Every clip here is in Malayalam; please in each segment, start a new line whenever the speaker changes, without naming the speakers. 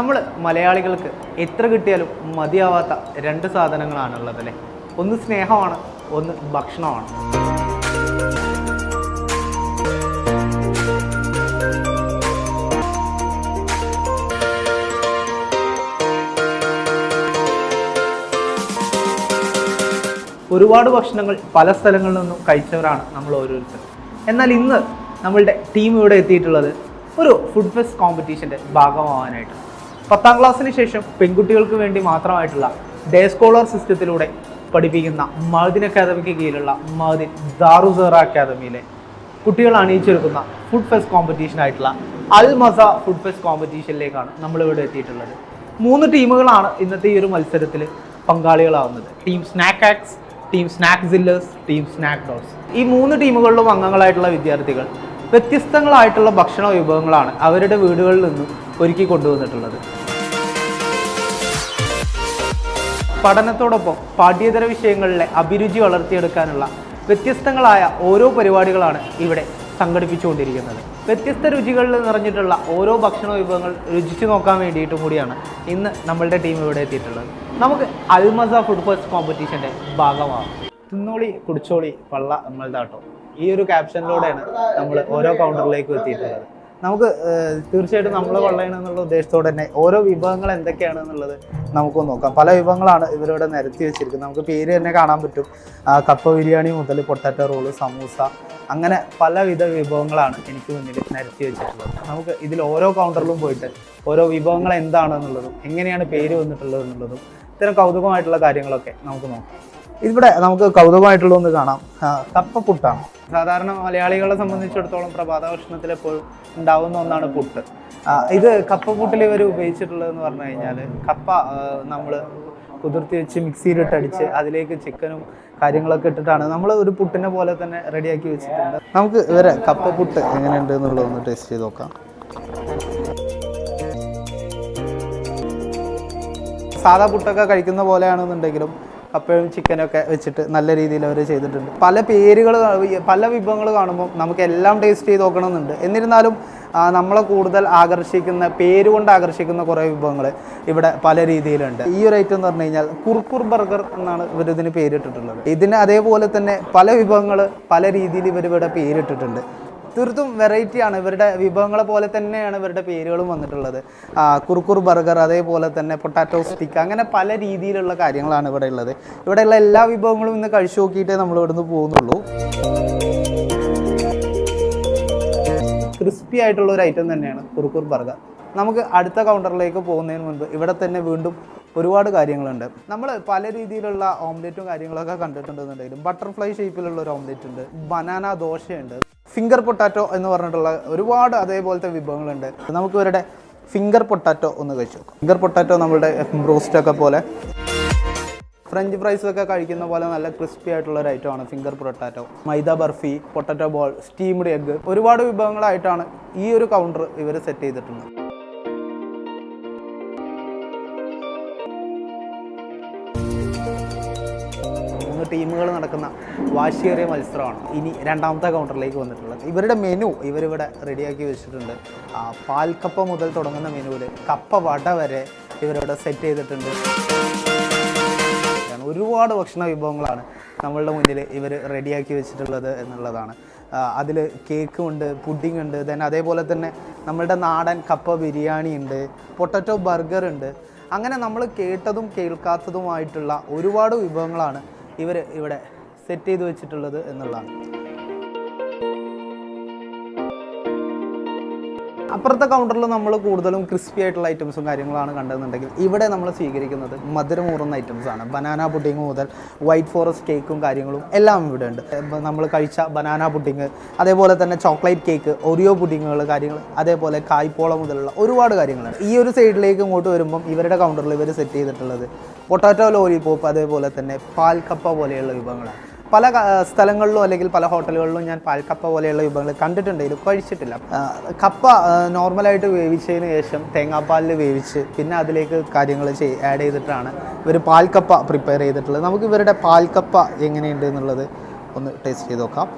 നമ്മൾ മലയാളികൾക്ക് എത്ര കിട്ടിയാലും മതിയാവാത്ത രണ്ട് സാധനങ്ങളാണുള്ളത് അല്ലേ? ഒന്ന് സ്നേഹമാണ് ഒന്ന് ഭക്ഷണമാണ്. ഒരുപാട് ഭക്ഷണങ്ങൾ പല സ്ഥലങ്ങളിൽ നിന്നും കഴിച്ചവരാണ് നമ്മൾ ഓരോരുത്തർ. എന്നാൽ ഇന്ന് നമ്മളുടെ ടീം ഇവിടെ എത്തിയിട്ടുള്ളത് ഒരു ഫുഡ് ഫെസ്റ്റ് കോമ്പറ്റീഷന്റെ ഭാഗമാവാനായിട്ട് പത്താം ക്ലാസ്സിന് ശേഷം പെൺകുട്ടികൾക്ക് വേണ്ടി മാത്രമായിട്ടുള്ള ഡേ സ്കോളർ സിസ്റ്റത്തിലൂടെ പഠിപ്പിക്കുന്ന മഹദിൻ അക്കാദമിക്ക് കീഴിലുള്ള മഹദിൻ ദാറുസറ അക്കാദമിയിലെ കുട്ടികൾ അണിയിച്ചെടുക്കുന്ന ഫുഡ് ഫെസ്റ്റ് കോമ്പറ്റീഷൻ ആയിട്ടുള്ള അൽ മസ ഫുഡ് ഫെസ്റ്റ് കോമ്പറ്റീഷനിലേക്കാണ് നമ്മളിവിടെ എത്തിയിട്ടുള്ളത്. മൂന്ന് ടീമുകളാണ് ഇന്നത്തെ ഈ ഒരു മത്സരത്തിൽ പങ്കാളികളാവുന്നത്. Team snack ax team snack സില്ലേഴ്സ് team snack dose ഈ മൂന്ന് ടീമുകളിലും അംഗങ്ങളായിട്ടുള്ള വിദ്യാർത്ഥികൾ വ്യത്യസ്തങ്ങളായിട്ടുള്ള ഭക്ഷണ വിഭവങ്ങളാണ് അവരുടെ വീടുകളിൽ നിന്നും ഒരുക്കി കൊണ്ടുവന്നിട്ടുള്ളത്. പഠനത്തോടൊപ്പം പാഠ്യേതര വിഷയങ്ങളിലെ അഭിരുചി വളർത്തിയെടുക്കാനുള്ള വ്യത്യസ്തങ്ങളായ ഓരോ പരിപാടികളാണ് ഇവിടെ സംഘടിപ്പിച്ചുകൊണ്ടിരിക്കുന്നത്. വ്യത്യസ്ത രുചികളിൽ നിറഞ്ഞിട്ടുള്ള ഓരോ ഭക്ഷണ വിഭവങ്ങൾ രുചിച്ചു നോക്കാൻ വേണ്ടിയിട്ടും കൂടിയാണ് ഇന്ന് നമ്മളുടെ ടീം ഇവിടെ എത്തിയിട്ടുള്ളത്. നമുക്ക് അൽമസ ഫുഡ് ഫസ്റ്റ് കോമ്പറ്റീഷന്റെ ഭാഗമാകും തിന്നോളി കുടിച്ചോളി പള്ള നമ്മളുടെ ഈ ഒരു ക്യാപ്ഷനിലൂടെയാണ് നമ്മൾ ഓരോ കൗണ്ടറിലേക്കും എത്തിയിട്ടുള്ളത്. നമുക്ക് തീർച്ചയായിട്ടും നമ്മൾ കൊള്ളണം എന്നുള്ള ഉദ്ദേശത്തോടെ തന്നെ ഓരോ വിഭവങ്ങൾ എന്തൊക്കെയാണ് എന്നുള്ളത് നമുക്കൊന്ന് നോക്കാം. പല വിഭവങ്ങളാണ് ഇവരിവിടെ നിരത്തി വെച്ചിരിക്കുന്നത്. നമുക്ക് പേര് തന്നെ കാണാൻ പറ്റും. കപ്പ ബിരിയാണി മുതൽ പൊട്ടാറ്റോ റോൾ സമൂസ അങ്ങനെ പലവിധ വിഭവങ്ങളാണ് എനിക്ക് മുന്നിൽ നിരത്തി വെച്ചിട്ടുള്ളത്. നമുക്ക് ഇതിൽ ഓരോ കൗണ്ടറിലും പോയിട്ട് ഓരോ വിഭവങ്ങൾ എന്താണെന്നുള്ളതും എങ്ങനെയാണ് പേര് വന്നിട്ടുള്ളത് എന്നുള്ളതും ഇത്തരം കൗതുകമായിട്ടുള്ള കാര്യങ്ങളൊക്കെ നമുക്ക് നോക്കാം. ഇവിടെ നമുക്ക് കൗതുകമായിട്ടുള്ള ഒന്ന് കാണാം. കപ്പ കപ്പപ്പുട്ടാണ്. സാധാരണ മലയാളികളെ സംബന്ധിച്ചിടത്തോളം പ്രഭാത ഭക്ഷണത്തിൽ എപ്പോഴും ഉണ്ടാവുന്ന ഒന്നാണ് പുട്ട്. ഇത് ഇത് കപ്പപ്പുട്ടിൽ ഇവർ ഉപയോഗിച്ചിട്ടുള്ളതെന്ന് പറഞ്ഞു കഴിഞ്ഞാൽ കപ്പ നമ്മൾ കുതിർത്തി വെച്ച് മിക്സിയിലിട്ട് അടിച്ച് അതിലേക്ക് ചിക്കനും കാര്യങ്ങളൊക്കെ ഇട്ടിട്ടാണ് നമ്മൾ ഒരു പുട്ടിനെ പോലെ തന്നെ റെഡിയാക്കി വെച്ചിട്ടുണ്ട്. നമുക്ക് ഇവരെ കപ്പപ്പുട്ട് എങ്ങനെയുണ്ട് എന്നുള്ളതൊന്ന് ടേസ്റ്റ് ചെയ്ത് നോക്കാം. സാധാ പുട്ടൊക്കെ കഴിക്കുന്ന പോലെയാണെന്നുണ്ടെങ്കിലും കപ്പയും ചിക്കനൊക്കെ വെച്ചിട്ട് നല്ല രീതിയിൽ അവർ ചെയ്തിട്ടുണ്ട്. പല പേരുകൾ പല വിഭവങ്ങൾ കാണുമ്പോൾ നമുക്ക് എല്ലാം ടേസ്റ്റ് ചെയ്ത് നോക്കണമെന്നുണ്ട്. എന്നിരുന്നാലും നമ്മളെ കൂടുതൽ ആകർഷിക്കുന്ന പേരുകൊണ്ട് ആകർഷിക്കുന്ന കുറേ വിഭവങ്ങൾ ഇവിടെ പല രീതിയിലുണ്ട്. ഈ ഒരു ഐറ്റം എന്ന് പറഞ്ഞു കഴിഞ്ഞാൽ കുർക്കുർ ബർഗർ എന്നാണ് ഇവർ ഇതിന് പേരിട്ടിട്ടുള്ളത്. ഇതിന് അതേപോലെ തന്നെ പല വിഭവങ്ങൾ പല രീതിയിൽ ഇവർ ഇവിടെ പേരിട്ടിട്ടുണ്ട്. തീർത്തും വെറൈറ്റിയാണ് ഇവരുടെ വിഭവങ്ങളെ പോലെ തന്നെയാണ് ഇവരുടെ പേരുകളും വന്നിട്ടുള്ളത്. കുറുക്കുർ ബർഗർ അതേപോലെ തന്നെ പൊട്ടാറ്റോ സ്റ്റിക്ക് അങ്ങനെ പല രീതിയിലുള്ള കാര്യങ്ങളാണ് ഇവിടെ ഉള്ളത്. ഇവിടെയുള്ള എല്ലാ വിഭവങ്ങളും ഇന്ന് കഴിച്ചു നോക്കിയിട്ടേ നമ്മൾ ഇവിടുന്ന് പോകുന്നുള്ളൂ. ക്രിസ്പി ആയിട്ടുള്ള ഒരു ഐറ്റം തന്നെയാണ് കുർക്കുർ ബർഗർ. നമുക്ക് അടുത്ത കൗണ്ടറിലേക്ക് പോകുന്നതിന് മുൻപ് ഇവിടെ തന്നെ വീണ്ടും ഒരുപാട് കാര്യങ്ങളുണ്ട്. നമ്മൾ പല രീതിയിലുള്ള ഓംലെറ്റും കാര്യങ്ങളൊക്കെ കണ്ടിട്ടുണ്ടെന്നുണ്ടെങ്കിലും ബട്ടർഫ്ലൈ ഷേപ്പിലുള്ള ഒരു ഓംലെറ്റ് ഉണ്ട്. ബനാന ദോശയുണ്ട്. ഫിംഗർ പൊട്ടാറ്റോ എന്ന് പറഞ്ഞിട്ടുള്ള ഒരുപാട് അതേപോലത്തെ വിഭവങ്ങളുണ്ട്. നമുക്ക് ഇവരുടെ ഫിംഗർ പൊട്ടാറ്റോ ഒന്ന് കഴിച്ചു നോക്കാം. ഫിംഗർ പൊട്ടാറ്റോ നമ്മളുടെ ബ്രോസ്റ്റൊക്കെ പോലെ. ഫ്രഞ്ച് ഫ്രൈസ് ഒക്കെ കഴിക്കുന്ന പോലെ നല്ല ക്രിസ്പി ആയിട്ടുള്ള ഒരു ഐറ്റമാണ് finger potato maida barfi potato ball steamed egg ഒരുപാട് വിഭവങ്ങളായിട്ടാണ് ഈ ഒരു കൗണ്ടർ ഇവർ സെറ്റ് ചെയ്തിട്ടുള്ളത്. ടീമുകൾ നടക്കുന്ന വാശിയേറിയ മത്സരമാണ് ഇനി രണ്ടാമത്തെ കൗണ്ടറിലേക്ക് വന്നിട്ടുള്ളത്. ഇവരുടെ മെനു ഇവരിവിടെ റെഡിയാക്കി വെച്ചിട്ടുണ്ട്. പാൽക്കപ്പ മുതൽ തുടങ്ങുന്ന മെനുവിൽ കപ്പ വട വരെ ഇവരിവിടെ സെറ്റ് ചെയ്തിട്ടുണ്ട്. ഒരുപാട് ഭക്ഷണ വിഭവങ്ങളാണ് നമ്മളുടെ മുന്നിൽ ഇവർ റെഡിയാക്കി വെച്ചിട്ടുള്ളത് എന്നുള്ളതാണ്. അതിൽ കേക്ക് ഉണ്ട് പുഡിംഗ് ഉണ്ട് ദെൻ അതേപോലെ തന്നെ നമ്മളുടെ നാടൻ കപ്പ ബിരിയാണി ഉണ്ട് പൊട്ടറ്റോ ബർഗർ ഉണ്ട്. അങ്ങനെ നമ്മൾ കേട്ടതും കേൾക്കാത്തതുമായിട്ടുള്ള ഒരുപാട് വിഭവങ്ങളാണ് ഇവർ ഇവിടെ സെറ്റ് ചെയ്ത് വെച്ചിട്ടുള്ളത് എന്നുള്ളതാണ്. അപ്പുറത്തെ കൗണ്ടറിൽ നമ്മൾ കൂടുതലും ക്രിസ്പി ആയിട്ടുള്ള ഐറ്റംസും കാര്യങ്ങളാണ് കണ്ടതെന്നുണ്ടെങ്കിൽ ഇവിടെ നമ്മൾ സ്വീകരിക്കുന്നത് മധുരമൂറുന്ന ഐറ്റംസ് ആണ്. ബനാന പുഡിങ് മുതൽ വൈറ്റ് ഫോറസ്റ്റ് കേക്കും കാര്യങ്ങളും എല്ലാം ഇവിടെ ഉണ്ട്. നമ്മൾ കഴിച്ച ബനാന പുഡിങ് അതേപോലെ തന്നെ ചോക്ലേറ്റ് കേക്ക് ഒറിയോ പുഡിങ്ങുകൾ കാര്യങ്ങൾ അതേപോലെ കായ്പോള മുതലുള്ള ഒരുപാട് കാര്യങ്ങളുണ്ട് ഈ ഒരു സൈഡിലേക്ക് ഇങ്ങോട്ട് വരുമ്പം ഇവരുടെ കൗണ്ടറിൽ ഇവർ സെറ്റ് ചെയ്തിട്ടുള്ളത് പൊട്ടാറ്റോ ലോലിപോപ്പ് അതേപോലെ തന്നെ പാൽ കപ്പ പോലെയുള്ള വിഭവങ്ങളാണ്. പല സ്ഥലങ്ങളിലും അല്ലെങ്കിൽ പല ഹോട്ടലുകളിലും ഞാൻ പാൽക്കപ്പ പോലെയുള്ള വിഭവങ്ങൾ കണ്ടിട്ടുണ്ടെങ്കിലും കഴിച്ചിട്ടില്ല. ആ, കപ്പ നോർമലായിട്ട് വേവിച്ചതിന് ശേഷം തേങ്ങാപ്പാലിൽ വേവിച്ച് പിന്നെ അതിലേക്ക് കാര്യങ്ങൾ ചെയ് ആഡ് ചെയ്തിട്ടാണ് ഇവർ പാൽക്കപ്പ പ്രിപ്പയർ ചെയ്തിട്ടുള്ളത്. നമുക്ക് ഇവരുടെ പാൽക്കപ്പ എങ്ങനെയുണ്ട് എന്നുള്ളത് ഒന്ന് ടേസ്റ്റ് ചെയ്ത് നോക്കാം.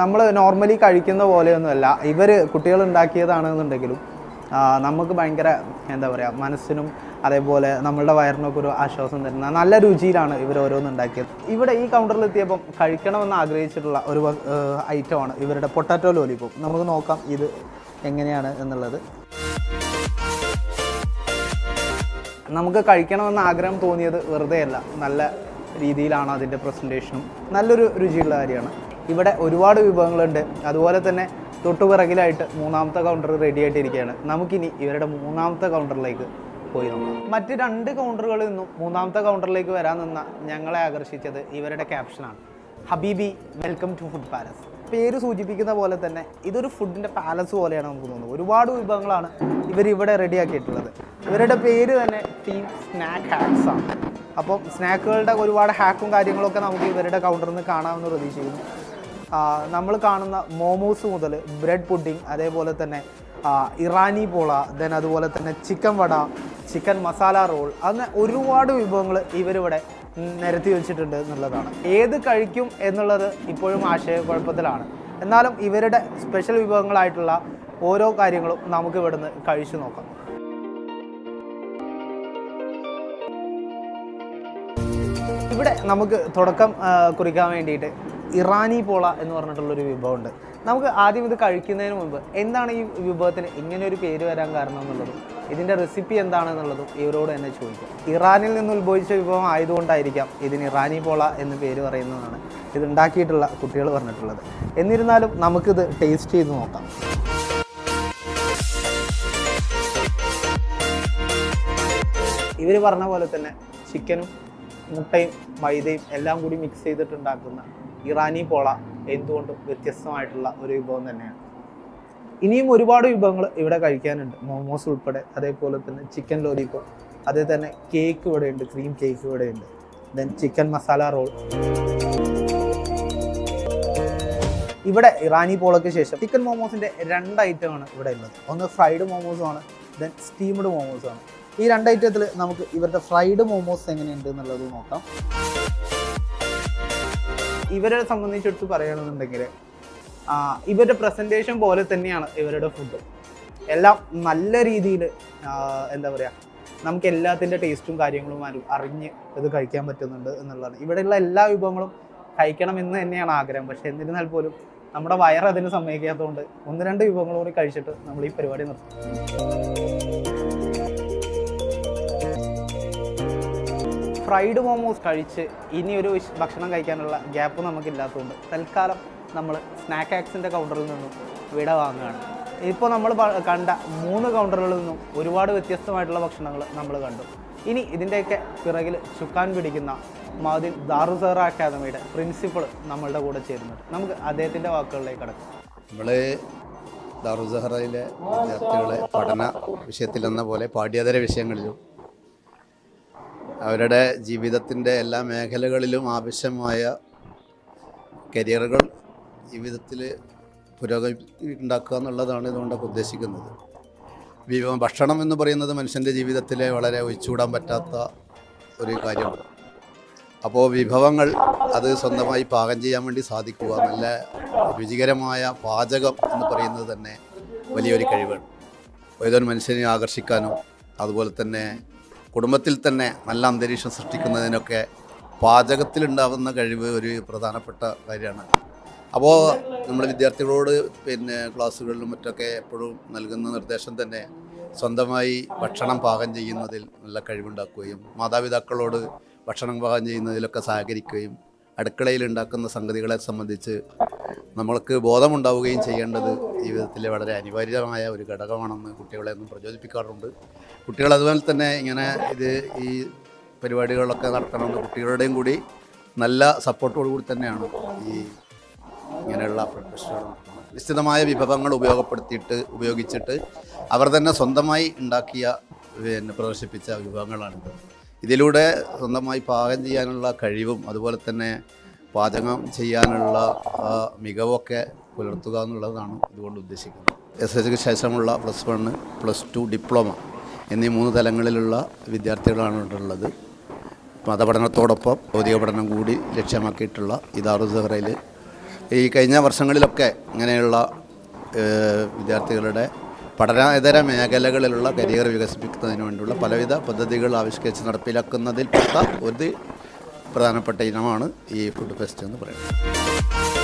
നമ്മൾ നോർമലി കഴിക്കുന്ന പോലെയൊന്നുമല്ല. ഇവർ കുട്ടികൾ ഉണ്ടാക്കിയതാണെന്നുണ്ടെങ്കിലും നമുക്ക് ഭയങ്കര എന്താ പറയുക മനസ്സിനും അതേപോലെ നമ്മളുടെ വയറിനൊക്കെ ഒരു ആശ്വാസം തരുന്ന നല്ല രുചിയിലാണ് ഇവർ ഓരോന്ന് ഉണ്ടാക്കിയത് ഇവിടെ ഈ കൗണ്ടറിൽ എത്തിയപ്പം കഴിക്കണമെന്ന് ആഗ്രഹിച്ചിട്ടുള്ള ഒരു ഐറ്റമാണ് ഇവരുടെ പൊട്ടാറ്റോ ലോലിപ്പോം നമുക്ക് നോക്കാം ഇത് എങ്ങനെയാണ് എന്നുള്ളത്. നമുക്ക് കഴിക്കണമെന്ന് ആഗ്രഹം തോന്നിയത് വെറുതെ അല്ല നല്ല രീതിയിലാണ് അതിന്റെ പ്രസന്റേഷനും നല്ലൊരു രുചിയുള്ള കാര്യമാണ്. ഇവിടെ ഒരുപാട് വിഭവങ്ങളുണ്ട്. അതുപോലെ തന്നെ തൊട്ടുപിറകിലായിട്ട് മൂന്നാമത്തെ കൗണ്ടർ റെഡി ആയിട്ടിരിക്കുകയാണ്. നമുക്കിനി ഇവരുടെ മൂന്നാമത്തെ കൗണ്ടറിലേക്ക് പോയി നോക്കാം. മറ്റ് രണ്ട് കൗണ്ടറുകളിൽ നിന്നും മൂന്നാമത്തെ കൗണ്ടറിലേക്ക് വരാൻ നിന്ന ഞങ്ങളെ ആകർഷിച്ചത് ഇവരുടെ ക്യാപ്ഷനാണ് ഹബീബി വെൽക്കം ടു ഫുഡ് പാലസ് പേര് സൂചിപ്പിക്കുന്ന പോലെ തന്നെ ഇതൊരു ഫുഡിന്റെ പാലസ് പോലെയാണ് നമുക്ക് തോന്നുന്നത്. ഒരുപാട് വിഭവങ്ങളാണ് ഇവർ ഇവിടെ റെഡിയാക്കിയിട്ടുള്ളത് ഇവരുടെ പേര് തന്നെ ടീം സ്നാക്ക് ഹാക്സ് ആണ്. അപ്പം സ്നാക്കുകളുടെ ഒരുപാട് ഹാക്കും കാര്യങ്ങളൊക്കെ നമുക്ക് ഇവരുടെ കൗണ്ടറിൽ നിന്ന് കാണാമെന്ന് പ്രതീക്ഷിക്കുന്നു. നമ്മൾ കാണുന്ന മോമോസ് മുതൽ ബ്രെഡ് പുഡിംഗ് അതേപോലെ തന്നെ ഇറാനി പോള ദെൻ അതുപോലെ തന്നെ chicken vada chicken masala roll അങ്ങനെ ഒരുപാട് വിഭവങ്ങൾ ഇവരിവിടെ നിരത്തി വെച്ചിട്ടുണ്ട് എന്നുള്ളതാണ്. ഏത് കഴിക്കും എന്നുള്ളത് ഇപ്പോഴും ആശയക്കുഴപ്പത്തിലാണ്. എന്നാലും ഇവരുടെ സ്പെഷ്യൽ വിഭവങ്ങളായിട്ടുള്ള ഓരോ കാര്യങ്ങളും നമുക്ക് ഇവിടുന്ന് കഴിച്ചു നോക്കാം. ഇവിടെ നമുക്ക് തുടക്കം കുറിക്കാൻ വേണ്ടിയിട്ട് ഇറാനി പോള എന്ന് പറഞ്ഞിട്ടുള്ളൊരു വിഭവമുണ്ട്. നമുക്ക് ആദ്യം ഇത് കഴിക്കുന്നതിന് മുമ്പ് എന്താണ് ഈ വിഭവത്തിന് ഇങ്ങനെ ഒരു പേര് വരാൻ കാരണം എന്നുള്ളതും? ഇതിന്റെ റെസിപ്പി എന്താണെന്നുള്ളതും ഇവരോട് തന്നെ ചോദിക്കാം. ഇറാനിൽ നിന്ന് ഉത്ഭവിച്ച വിഭവം ആയതുകൊണ്ടായിരിക്കാം ഇതിന് ഇറാനി പോള എന്ന് പേര് പറയുന്നതാണ്. ഇത് ഉണ്ടാക്കിയിട്ടുള്ള കുട്ടികൾ പറഞ്ഞിട്ടുള്ളത്. എന്നിരുന്നാലും നമുക്കിത് ടേസ്റ്റ് ചെയ്ത് നോക്കാം. ഇവർ പറഞ്ഞ പോലെ തന്നെ ചിക്കനും മുട്ടയും മൈദയും എല്ലാം കൂടി മിക്സ് ചെയ്തിട്ടുണ്ടാക്കുന്ന ഇറാനി പോള എന്തുകൊണ്ടും വ്യത്യസ്തമായിട്ടുള്ള ഒരു വിഭവം തന്നെയാണ്. ഇനിയും ഒരുപാട് വിഭവങ്ങൾ ഇവിടെ കഴിക്കാനുണ്ട്. മോമോസ് ഉൾപ്പെടെ അതേപോലെ തന്നെ ചിക്കൻ ലോലിപോപ്പ് അതേ തന്നെ കേക്ക് ഇവിടെ ഉണ്ട് ക്രീം കേക്ക് ഇവിടെ ഉണ്ട്. ദെൻ ചിക്കൻ മസാല റോൾ ഇവിടെ ഇറാനി പോളയ്ക്ക് ശേഷം ചിക്കൻ മോമോസിന്റെ രണ്ട് ഐറ്റമാണ് ഇവിടെ ഉള്ളത്. ഒന്ന് ഫ്രൈഡ് മോമോസുമാണ് ദെൻ സ്റ്റീംഡ് മോമോസുമാണ് ഈ രണ്ട് ഐറ്റത്തിൽ നമുക്ക് ഇവരുടെ ഫ്രൈഡ് മോമോസ് എങ്ങനെയുണ്ട് എന്നുള്ളത് നോക്കാം. ഇവരെ സംബന്ധിച്ചെടുത്ത് പറയണമെന്നുണ്ടെങ്കിൽ ഇവരുടെ പ്രസന്റേഷൻ പോലെ തന്നെയാണ് ഇവരുടെ ഫുഡ് എല്ലാം നല്ല രീതിയിൽ എന്താ പറയുക നമുക്ക് എല്ലാത്തിന്റെ ടേസ്റ്റും കാര്യങ്ങളും അറി- അറിഞ്ഞ് ഇത് കഴിക്കാൻ പറ്റുന്നുണ്ട് എന്നുള്ളതാണ്. ഇവിടെയുള്ള എല്ലാ വിഭവങ്ങളും കഴിക്കണം എന്ന് തന്നെയാണ് ആഗ്രഹം. പക്ഷേ എന്നിരുന്നാൽ പോലും നമ്മുടെ വയർ സമ്മതിക്കാത്തതുകൊണ്ട് ഒന്ന് രണ്ട് വിഭവങ്ങൾ കൂടി കഴിച്ചിട്ട് നമ്മൾ ഈ പരിപാടി നിർത്തും. ഫ്രൈഡ് മോമോസ് കഴിച്ച് ഇനിയൊരു ഭക്ഷണം കഴിക്കാനുള്ള ഗ്യാപ്പ് നമുക്കില്ലാത്തതുകൊണ്ട് തൽക്കാലം നമ്മൾ സ്നാക്ക് ആക്സിന്റെ കൗണ്ടറിൽ നിന്നും വിട വാങ്ങുകയാണ്. ഇപ്പോൾ നമ്മൾ കണ്ട മൂന്ന് കൗണ്ടറുകളിൽ നിന്നും ഒരുപാട് വ്യത്യസ്തമായിട്ടുള്ള ഭക്ഷണങ്ങൾ നമ്മൾ കണ്ടു. ഇനി ഇതിന്റെയൊക്കെ പിറകിൽ ചുക്കാൻ പിടിക്കുന്ന മാതിൽ ദാറുസഹറ അക്കാദമിയുടെ പ്രിൻസിപ്പൾ നമ്മളുടെ കൂടെ ചേരുന്നുണ്ട്. നമുക്ക് അദ്ദേഹത്തിന്റെ വാക്കുകളിലേക്ക് കടക്കാം.
നമ്മൾ ദാറുസഹറയിലെ വിദ്യാർത്ഥികളെ പഠന വിഷയത്തിലെന്ന പോലെ പാഠ്യേതര വിഷയങ്ങളിലും അവരുടെ ജീവിതത്തിന്റെ എല്ലാ മേഖലകളിലും ആവശ്യമായ കരിയറുകൾ ജീവിതത്തിൽ പുരോഗതി ഉണ്ടാക്കുക എന്നുള്ളതാണ് ഇതുകൊണ്ടൊക്കെ ഉദ്ദേശിക്കുന്നത്. ഭക്ഷണം എന്ന് പറയുന്നത് മനുഷ്യന്റെ ജീവിതത്തിലെ വളരെ ഒഴിച്ചുകൂടാൻ പറ്റാത്ത ഒരു കാര്യമാണ്. അപ്പോൾ വിഭവങ്ങൾ അത് സ്വന്തമായി പാകം ചെയ്യാൻ വേണ്ടി സാധിക്കുക നല്ല രുചികരമായ പാചകം എന്ന് പറയുന്നത് തന്നെ വലിയൊരു കഴിവാണ്. ഏതൊരു മനുഷ്യനെ ആകർഷിക്കാനും അതുപോലെ തന്നെ കുടുംബത്തിൽ തന്നെ നല്ല അന്തരീക്ഷം സൃഷ്ടിക്കുന്നതിനൊക്കെ പാചകത്തിലുണ്ടാവുന്ന കഴിവ് ഒരു പ്രധാനപ്പെട്ട കാര്യമാണ്. അപ്പോൾ നമ്മൾ വിദ്യാർത്ഥികളോട് പിന്നെ ക്ലാസ്സുകളിലും മറ്റൊക്കെ എപ്പോഴും നൽകുന്ന നിർദ്ദേശം തന്നെ സ്വന്തമായി ഭക്ഷണം പാകം ചെയ്യുന്നതിൽ നല്ല കഴിവുണ്ടാക്കുകയും മാതാപിതാക്കളോട് ഭക്ഷണം പാകം ചെയ്യുന്നതിലൊക്കെ സഹകരിക്കുകയും അടുക്കളയിൽ ഉണ്ടാക്കുന്ന സംഗതികളെ സംബന്ധിച്ച് നമ്മൾക്ക് ബോധമുണ്ടാവുകയും ചെയ്യേണ്ടത് ജീവിതത്തിലെ വളരെ അനിവാര്യമായ ഒരു ഘടകമാണെന്ന് കുട്ടികളെ ഒന്നും പ്രചോദിപ്പിക്കാറുണ്ട്. കുട്ടികൾ അതുപോലെ തന്നെ ഇങ്ങനെ ഇത് ഈ പരിപാടികളൊക്കെ നടത്തണമെന്ന് കുട്ടികളുടെയും കൂടി നല്ല സപ്പോർട്ടോടു കൂടി തന്നെയാണ് ഈ ഇങ്ങനെയുള്ള നിശ്ചിതമായ വിഭവങ്ങൾ ഉപയോഗപ്പെടുത്തിയിട്ട് ഉപയോഗിച്ചിട്ട് അവർ തന്നെ സ്വന്തമായി ഉണ്ടാക്കിയ പിന്നെ പ്രദർശിപ്പിച്ച വിഭവങ്ങളാണിത്. ഇതിലൂടെ സ്വന്തമായി പാകം ചെയ്യാനുള്ള കഴിവും അതുപോലെ തന്നെ പാചകം ചെയ്യാനുള്ള മികവൊക്കെ പുലർത്തുക എന്നുള്ളതാണ് ഇതുകൊണ്ട് ഉദ്ദേശിക്കുന്നത്. എസ് എസ് സിക്ക് ശേഷമുള്ള plus one plus two diploma എന്നീ മൂന്ന് തലങ്ങളിലുള്ള വിദ്യാർത്ഥികളാണ് ഉള്ളത് മതപഠനത്തോടൊപ്പം ഭൗതിക പഠനം കൂടി ലക്ഷ്യമാക്കിയിട്ടുള്ള ഇതാറു സഹറയിൽ ഈ കഴിഞ്ഞ വർഷങ്ങളിലൊക്കെ ഇങ്ങനെയുള്ള വിദ്യാർത്ഥികളുടെ പഠനേതര മേഖലകളിലുള്ള കരിയർ വികസിപ്പിക്കുന്നതിന് വേണ്ടിയുള്ള പലവിധ പദ്ധതികൾ ആവിഷ്കരിച്ച് നടപ്പിലാക്കുന്നതിൽപ്പെട്ട ഒരു പ്രധാനപ്പെട്ട ഇനമാണ് ഈ ഫുഡ് ഫെസ്റ്റ് എന്ന് പറയുന്നത്.